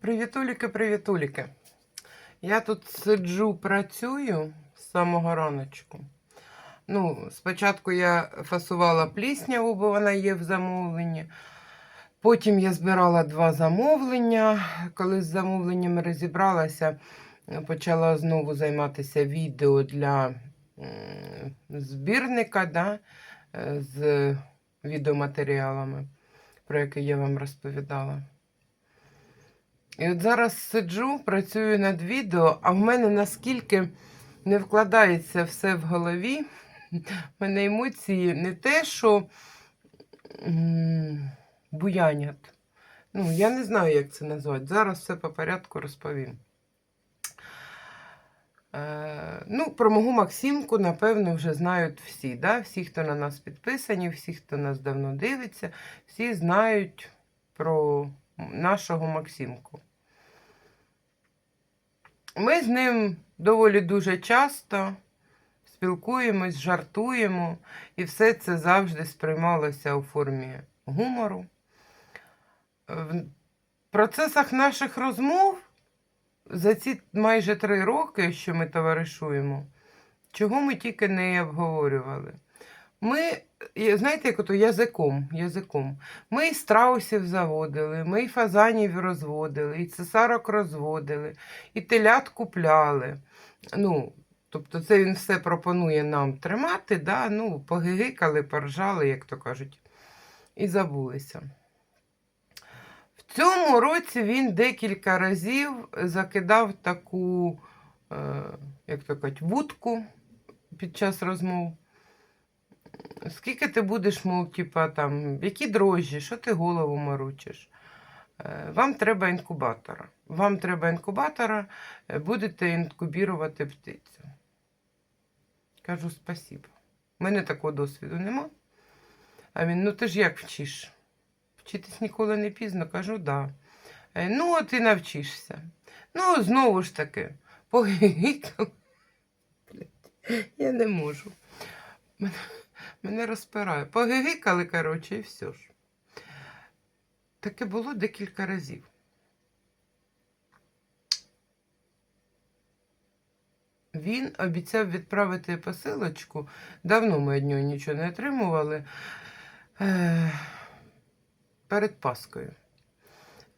Привітуліки, привітуліки. Я тут сиджу, працюю з самого раночку. Ну, спочатку я фасувала плісняву, бо вона є в замовленні. Потім я збирала два замовлення. Коли з замовленнями розібралася, почала знову займатися відео для збірника да, з відеоматеріалами, про які я вам розповідала. І от зараз сиджу, працюю над відео, а в мене наскільки не вкладається все в голові, в мене емоції не те, що м, буянять. Ну, я не знаю, як це назвати. Зараз все по порядку розповім. Е, ну, про мого Максимку, напевно, вже знають всі. Да? Всі, хто на нас підписані, всі, хто нас давно дивиться, всі знають про нашого Максимку. Ми з ним доволі дуже часто спілкуємось, жартуємо, і все це завжди сприймалося у формі гумору. В процесах наших розмов за ці майже три роки, що ми товаришуємо, чого ми тільки не обговорювали. Ми, знаєте, як ото язиком, язиком. Ми і страусів заводили, ми і фазанів розводили, і цесарок розводили, і телят купляли. Ну, тобто це він все пропонує нам тримати, да? ну, погигикали, поржали, як то кажуть, і забулися. В цьому році він декілька разів закидав таку, е, як то кажуть, вудку під час розмов. Скільки ти будеш, мов, типа, там, які дрожжі, що ти голову морочиш? Е, Вам треба інкубатора. Вам треба інкубатора, е, будете інкубірувати птицю. Кажу, спасибо. У мене такого досвіду нема. А він, ну ти ж як вчиш? Вчитись ніколи не пізно, кажу, да. Е, Ну, от і навчишся. Ну, знову ж таки, погикав. Я не можу. Мене, розпирає. Погигикали, коротше, і все ж. Таке було декілька разів. Він обіцяв відправити посилочку. Давно ми від нього нічого не отримували. Е, перед Паскою.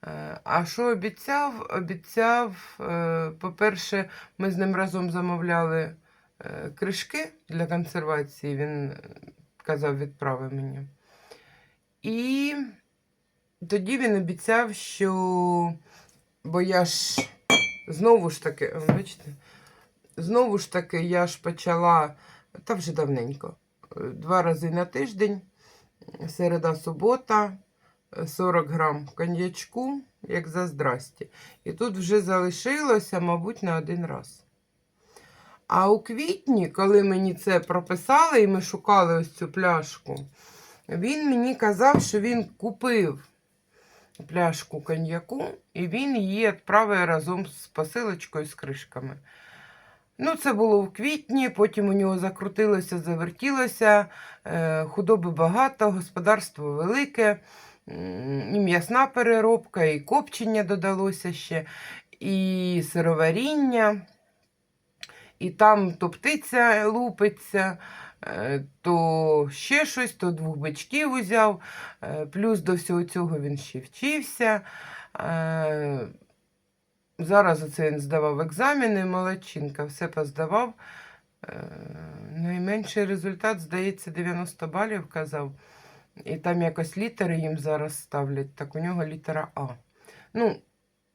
Е, А що обіцяв? Обіцяв, е, по-перше, ми з ним разом замовляли кришки для консервації. Він е, казав, відправи мені. І тоді він обіцяв, що. Бо я ж знову ж таки, бачите, знову ж таки, я ж почала, та вже давненько, е, два рази на тиждень, середа, субота, е, 40 грам коньячку, як за здрасті. І тут вже залишилося, мабуть, на один раз. А у квітні, коли мені це прописали, і ми шукали ось цю пляшку, він мені казав, що він купив пляшку коньяку, і він її відправив разом з посилочкою з кришками. Ну, це було в квітні, потім у нього закрутилося, завертілося, е, худоби багато, господарство велике, і м'ясна переробка, і копчення додалося ще, і сироваріння, і там то птиця лупиться, е, то ще щось, то двох бичків узяв. Е, Плюс до всього цього він ще вчився. Е, Зараз оце він здавав екзамени, молодчинка, все поздавав. Найменший результат, здається, 90 балів казав. І там якось літери їм зараз ставлять, так у нього літера А. Ну,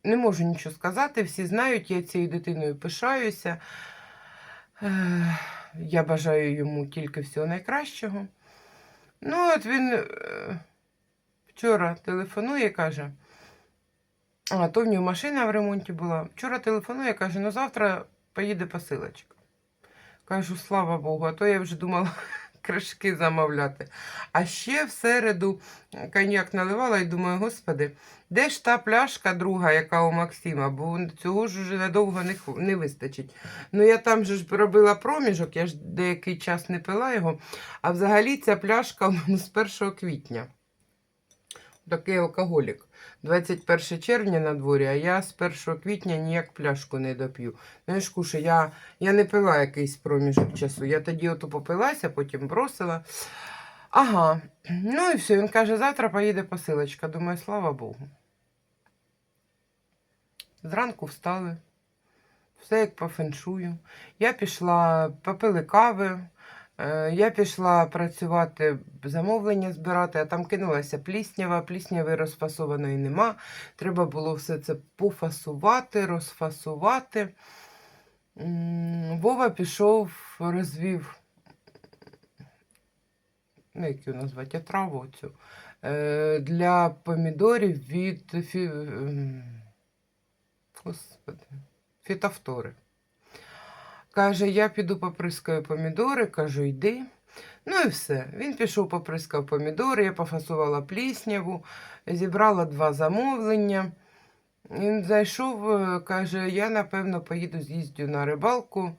не можу нічого сказати, всі знають, я цією дитиною пишаюся. Я бажаю йому тільки всього найкращого. Ну, от він е, вчора телефонує, каже. А, то в нього машина в ремонті була. Вчора телефонує, каже, ну завтра поїде посилочка. Кажу, слава Богу, а то я вже думала кришки замовляти. А ще в середу коньяк наливала і думаю, господи, де ж та пляшка друга, яка у Максима, бо цього ж уже надовго не, не вистачить. Ну я там же ж робила проміжок, я ж деякий час не пила його. А взагалі ця пляшка з 1 квітня. Такий алкоголік. 21 червня на дворі, а я з 1 квітня ніяк пляшку не доп'ю. Ж куша, я, я не пила якийсь проміжок часу. Я тоді ото попилася, потім бросила. Ага, ну і все. Він каже, завтра поїде посилочка. Думаю, слава Богу. Зранку встали, все як по феншую. Я пішла, попили кави. Е, Я пішла працювати, замовлення збирати, а там кинулася пліснява, плісняви розфасованої нема. Треба було все це пофасувати, розфасувати. Вова пішов, розвів, ну, як його назвати, траву цю, е, для помідорів від фі... ем, Господи, фітофтори. Каже, я піду поприскаю помідори, кажу, йди. Ну і все. Він пішов, поприскав помідори, я пофасувала плісняву, зібрала два замовлення. Він зайшов, е, каже, я напевно поїду з'їздю на рибалку,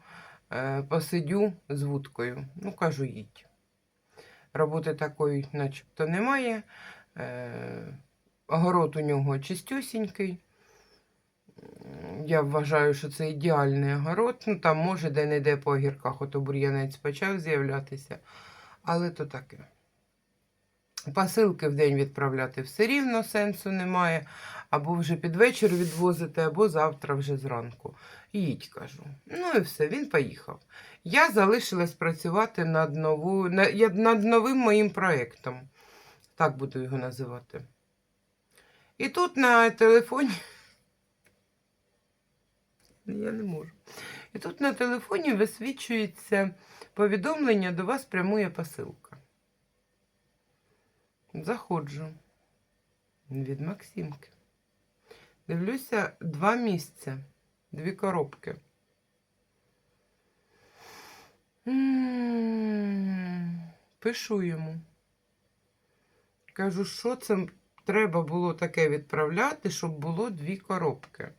е, посидю з вудкою. Ну, кажу, їдь. Роботи такої начебто немає. Е, Огород у нього чистюсінький. Я вважаю, що це ідеальний огород. Ну, там може де-не-де по огірках, ото бур'янець почав з'являтися. Але то таке. Посилки в день відправляти все рівно сенсу немає. Або вже під вечір відвозити, або завтра вже зранку. Їдь, кажу. Ну і все, він поїхав. Я залишилась працювати над, нову, на- над новим моїм проєктом. Так буду його називати. І тут на телефоні. Я не можу. І тут на телефоні висвічується повідомлення, до вас прямує посилка. Заходжу від Максимки. Дивлюся два місця, дві коробки. Пишу йому. Кажу, що це треба було таке відправляти, щоб було дві коробки.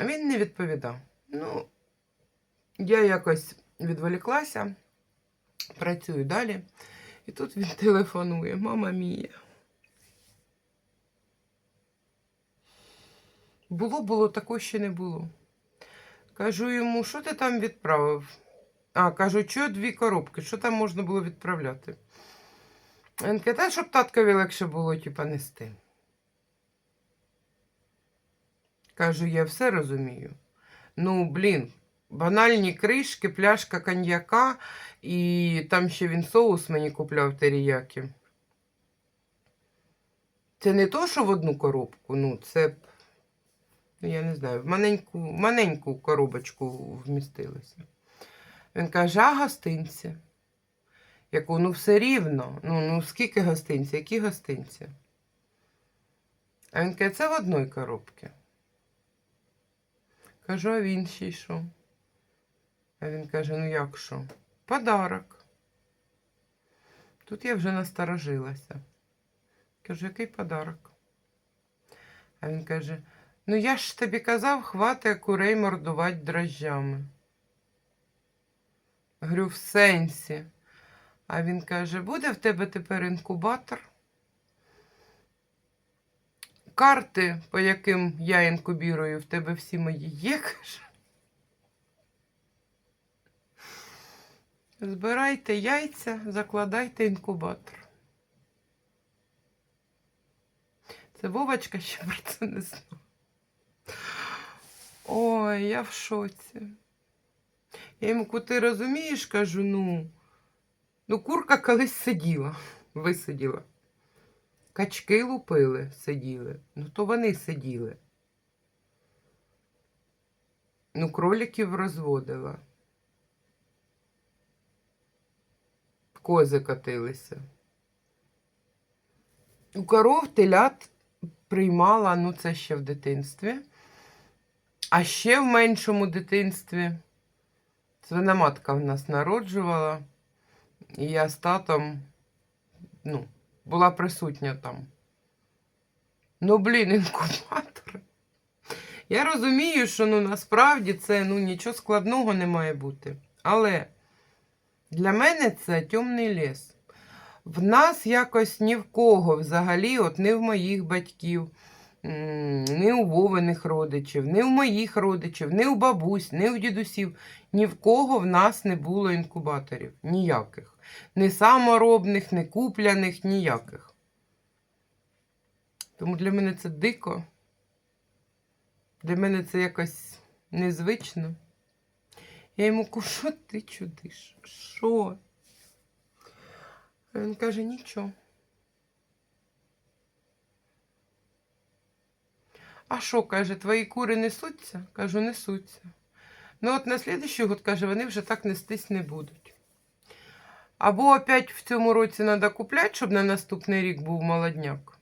Він не відповідав. Ну, я якось відволіклася, працюю далі. І тут він телефонує. Мама мія. Було, було, такого ще не було. Кажу йому, що ти там відправив? А, кажу, що дві коробки, що там можна було відправляти? Він каже, щоб таткові легше було, типа, нести. Кажу, я все розумію. Ну, блін, банальні кришки, пляшка коньяка, і там ще він соус мені купляв теріякі. Це не то, що в одну коробку, ну, це, ну, я не знаю, в маленьку, маленьку коробочку вмістилося. Він каже, а гостинці? Яку, ну все рівно. Ну, ну скільки гостинці? Які гостинці? А він каже, це в одній коробці. Кажу, а він ще й що? А він каже, ну як що? Подарок. Тут я вже насторожилася. Кажу, який подарок? А він каже, ну я ж тобі казав, хвати курей мордувати дрожжами. Говорю, в сенсі. А він каже, буде в тебе тепер інкубатор? Карти, по яким я інкубірую, в тебе всі мої є, каже. Збирайте яйця, закладайте інкубатор. Це Вовочка ще про це не знав. Ой, я в шоці. Я йому, «Ку, ти розумієш, кажу, ну, ну курка колись сиділа, висиділа. Качки лупили, сиділи. Ну, то вони сиділи. Ну, кроликів розводила. Кози катилися. У коров телят приймала, ну це ще в дитинстві. А ще в меншому дитинстві свиноматка в нас народжувала. І я з татом, ну, була присутня там. Ну, блін, інкубатор. Я розумію, що ну, насправді це ну, нічого складного не має бути. Але для мене це темний ліс. В нас якось ні в кого взагалі, от не в моїх батьків, ні у Вовиних родичів, ні в моїх родичів, ні у бабусь, ні у дідусів. Ні в кого в нас не було інкубаторів. Ніяких. Ні саморобних, ні купляних, ніяких. Тому для мене це дико. Для мене це якось незвично. Я йому кажу, що ти чудиш? Що? А він каже, нічого. А що, каже, твої кури несуться? Кажу, несуться. Ну, от на слідуючий год, каже, вони вже так нестись не будуть. Або опять в цьому році треба купляти, щоб на наступний рік був молодняк.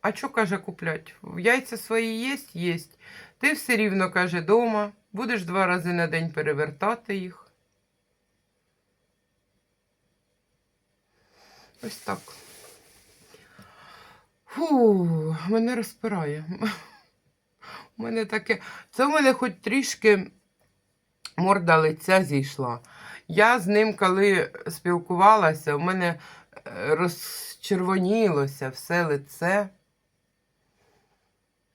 А що, каже, куплять? Яйця свої єсть? Єсть. Ти все рівно, каже, дома, будеш два рази на день перевертати їх. Ось так. Фу, мене розпирає. У мене таке. Це в мене хоч трішки морда лиця зійшла. Я з ним, коли спілкувалася, у мене е, розчервонілося все лице.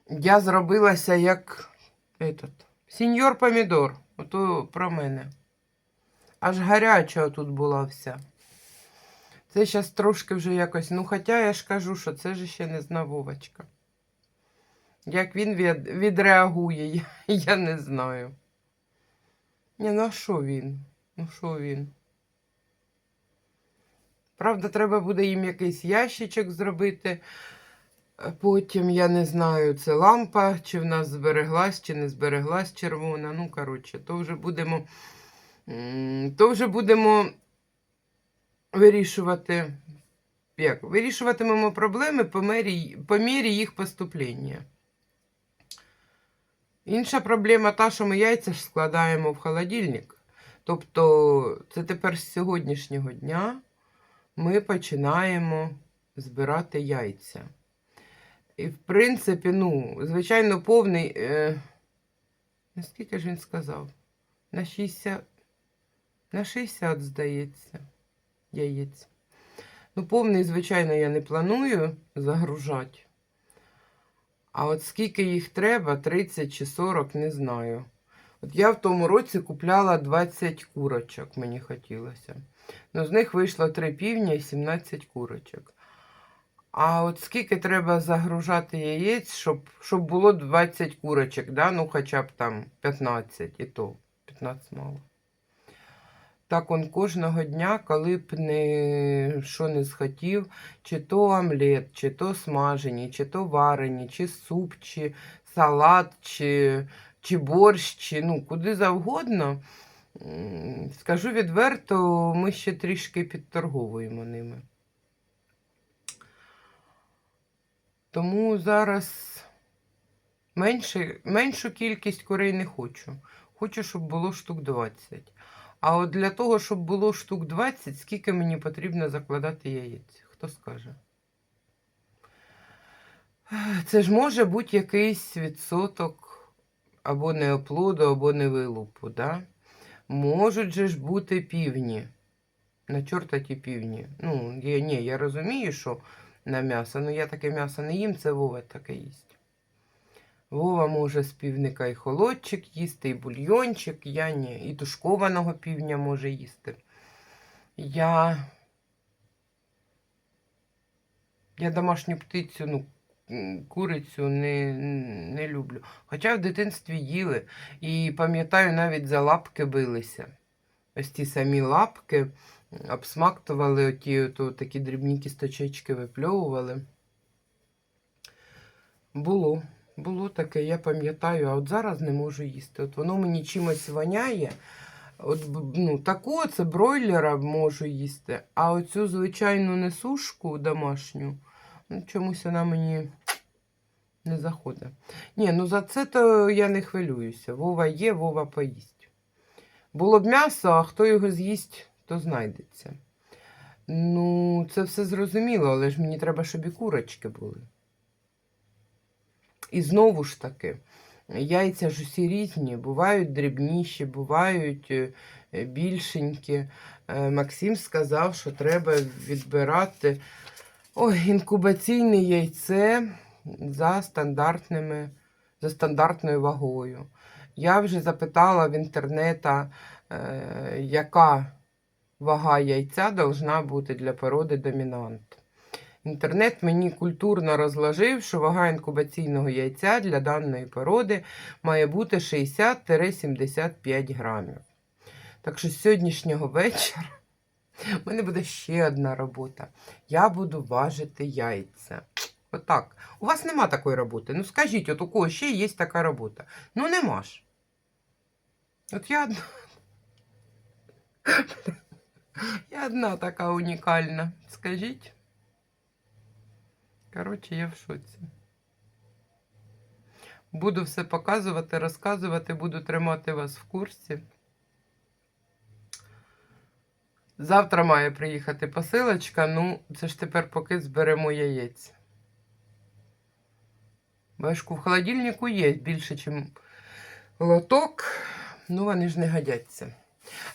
Я зробилася як этот, сеньор помідор. Ото про мене. Аж гаряча тут була вся. Це зараз трошки вже якось. Ну, хоча я ж кажу, що це ж ще не зна. Як він від, відреагує, я, я не знаю. Ні, ну а що він? Ну що він? Правда, треба буде їм якийсь ящичок зробити. Потім, я не знаю, це лампа, чи в нас збереглась, чи не збереглась червона. Ну, коротше, то вже будемо. То вже будемо вирішувати. Як? Вирішуватимемо проблеми по мірі, по мірі їх поступлення. Інша проблема та, що ми яйця ж складаємо в холодильник. Тобто, це тепер з сьогоднішнього дня ми починаємо збирати яйця. І, в принципі, ну, звичайно, повний. Е, наскільки ж він сказав? На 60, на 60, здається, яєць. Ну, повний, звичайно, я не планую загружати. А от скільки їх треба, 30 чи 40, не знаю. От я в тому році купляла 20 курочок, мені хотілося. Ну, з них вийшло 3 півня і 17 курочок. А от скільки треба загружати яєць, щоб, щоб було 20 курочок, да? ну хоча б там 15, і то 15 мало. Так он кожного дня, коли б не що не схотів, чи то омлет, чи то смажені, чи то варені, чи суп, чи салат, чи, чи борщ, чи ну, куди завгодно. Скажу відверто, ми ще трішки підторговуємо ними. Тому зараз менше, меншу кількість курей не хочу. Хочу, щоб було штук 20. А от для того, щоб було штук 20, скільки мені потрібно закладати яєць? Хто скаже? Це ж може бути якийсь відсоток або неоплоду, або невилупу, да? Можуть же ж бути півні. На чорта ті півні. Ну, я, ні, я розумію, що на м'ясо, але я таке м'ясо не їм, це Вова таке їсть. Вова може з півника і холодчик їсти, і бульйончик, я ні. І тушкованого півня може їсти. Я. Я домашню птицю, ну, курицю не, не люблю. Хоча в дитинстві їли. І пам'ятаю, навіть за лапки билися. Ось ті самі лапки обсмактували, оті, ото, такі дрібні кісточечки випльовували. Було. Було таке, я пам'ятаю, а от зараз не можу їсти. От воно мені чимось воняє. От, ну, таку це бройлера можу їсти, а оцю звичайну несушку домашню, ну, чомусь вона мені не заходить. Ні, ну за це то я не хвилююся. Вова є, Вова поїсть. Було б м'ясо, а хто його з'їсть, то знайдеться. Ну, це все зрозуміло, але ж мені треба, щоб і курочки були. І знову ж таки, яйця ж усі різні, бувають дрібніші, бувають е, більшенькі. Е, Максим сказав, що треба відбирати ой, інкубаційне яйце за стандартними, за стандартною вагою. Я вже запитала в інтернета, е, яка вага яйця должна бути для породи домінант. Інтернет мені культурно розложив, що вага інкубаційного яйця для даної породи має бути 60-75 грамів. Так що з сьогоднішнього вечора в мене буде ще одна робота. Я буду важити яйця. Отак. У вас нема такої роботи. Ну скажіть, от у кого ще є така робота? Ну нема ж. От я одна. Я одна така унікальна. Скажіть. Коротше, я в шоці. Буду все показувати, розказувати, буду тримати вас в курсі. Завтра має приїхати посилочка, ну, це ж тепер поки зберемо яєць. Бачку, в холодильнику є більше, ніж лоток, ну вони ж не годяться.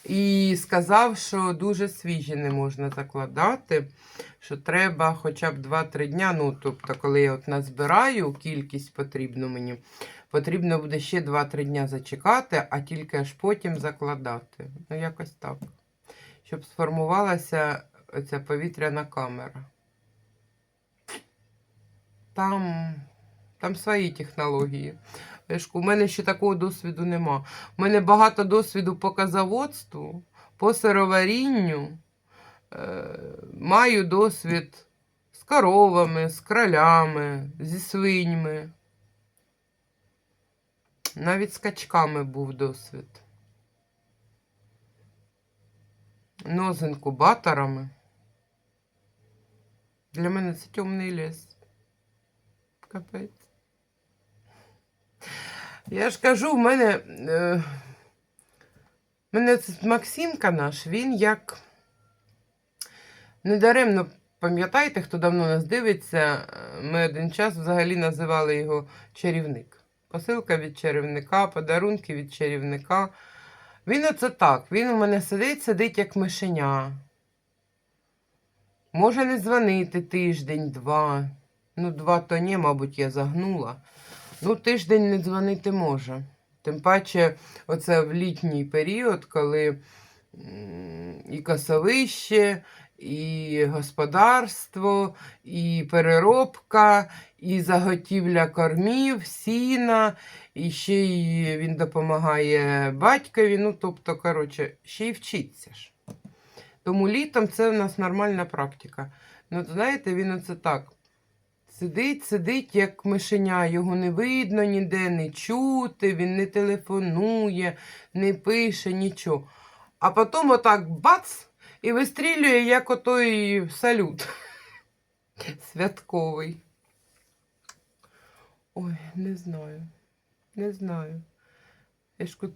І сказав, що дуже свіжі не можна закладати, що треба хоча б 2-3 дня. Ну, тобто, коли я от назбираю кількість потрібну мені, потрібно буде ще 2-3 дня зачекати, а тільки аж потім закладати. Ну, якось так. Щоб сформувалася оця повітряна камера. Там, там свої технології. У мене ще такого досвіду нема. У мене багато досвіду по казаводству, по сироварінню. Е, маю досвід з коровами, з кралями, зі свиньми. Навіть з качками був досвід. Ну, з інкубаторами. Для мене це темний ліс. Капець. Я ж кажу, в мене, е, мене Максимка наш, він як недаремно, пам'ятаєте, хто давно нас дивиться, ми один час взагалі називали його чарівник. Посилка від чарівника, подарунки від чарівника. Він оце так, він у мене сидить, сидить як мишеня. Може не дзвонити тиждень, два. Ну, два то ні, мабуть, я загнула. Ну, тиждень не дзвонити може. Тим паче, оце в літній період, коли і косовище, і господарство, і переробка, і заготівля кормів, сіна, і ще й він допомагає батькові. Ну, тобто, коротше, ще й вчиться ж. Тому літом це в нас нормальна практика. Ну, знаєте, він оце так. Сидить, сидить, як мишеня, його не видно ніде, не чути, він не телефонує, не пише, нічого. А потім отак бац і вистрілює, як отой салют святковий.Ой, не знаю. Не знаю.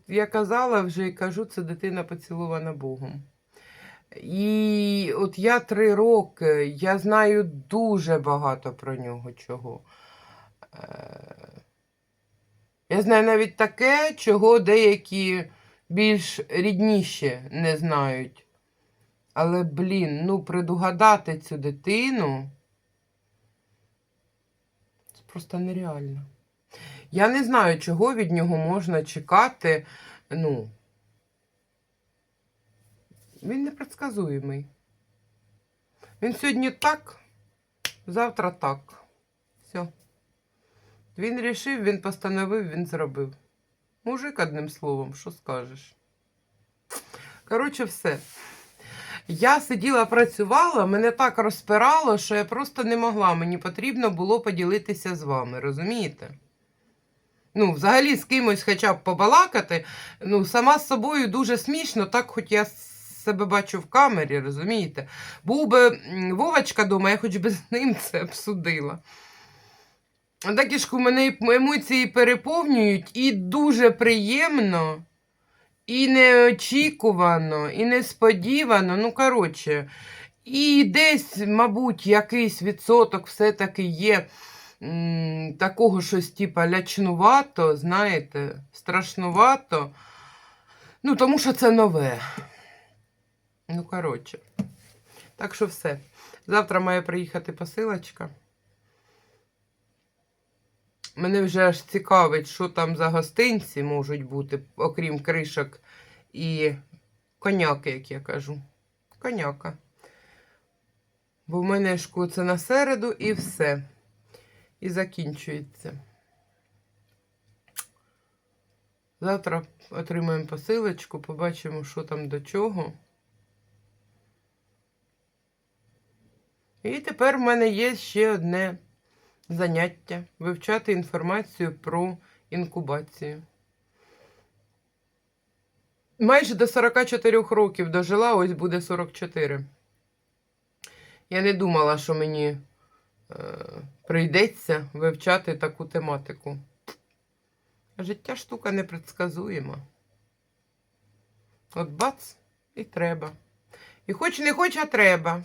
Я, казала вже і кажу, це дитина поцілувана Богом. І от я три роки, я знаю дуже багато про нього чого. Е, Я знаю навіть таке, чого деякі більш рідніші не знають. Але, блін, ну предугадати цю дитину це просто нереально. Я не знаю, чого від нього можна чекати. Ну, він непредсказуємий. Він сьогодні так, завтра так. Все. Він рішив, він постановив, він зробив. Мужик, одним словом, що скажеш. Коротше, все. Я сиділа, працювала, мене так розпирало, що я просто не могла. Мені потрібно було поділитися з вами, розумієте? Ну, взагалі з кимось хоча б побалакати. Ну, сама з собою дуже смішно, так хоч я себе бачу в камері, розумієте? Був би Вовочка дома, я хоч би з ним це обсудила. Такі мене емоції переповнюють і дуже приємно, і неочікувано, і несподівано. Ну, коротше, і десь, мабуть, якийсь відсоток все-таки є такого щось, типа, лячнувато, знаєте, страшнувато. Ну, тому що це нове. Ну, коротше. Так що все. Завтра має приїхати посилочка. Мене вже аж цікавить, що там за гостинці можуть бути, окрім кришок і коняки, як я кажу. Коняка. Бо в мене ж це на середу і все. І закінчується. Завтра отримаємо посилочку, побачимо, що там до чого. І тепер в мене є ще одне заняття вивчати інформацію про інкубацію. Майже до 44 років дожила, ось буде 44. Я не думала, що мені е, прийдеться вивчати таку тематику. Життя штука непредсказуєма. От бац, і треба. І хоч не хоч, а треба.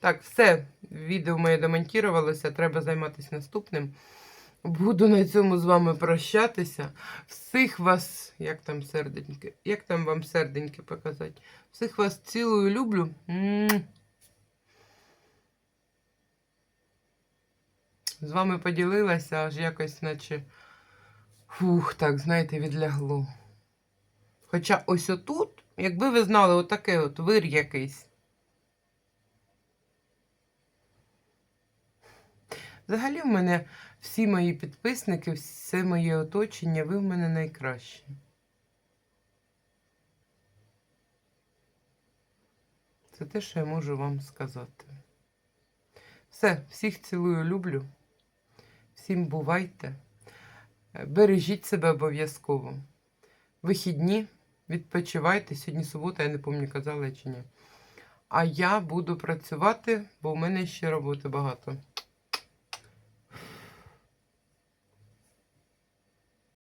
Так, все, відео моє домонтувалося, треба займатися наступним. Буду на цьому з вами прощатися. Всіх вас, як там серденьки, як там вам серденьки показати? Всіх вас цілую, люблю. З вами поділилася, аж якось, наче, фух, так, знаєте, відлягло. Хоча ось отут, якби ви знали, отаке от вир якийсь. Взагалі в мене всі мої підписники, все моє оточення, ви в мене найкращі. Це те, що я можу вам сказати. Все, всіх цілую, люблю. Всім бувайте. Бережіть себе обов'язково. Вихідні, відпочивайте. Сьогодні субота, я не пам'ятаю, казала чи ні. А я буду працювати, бо в мене ще роботи багато.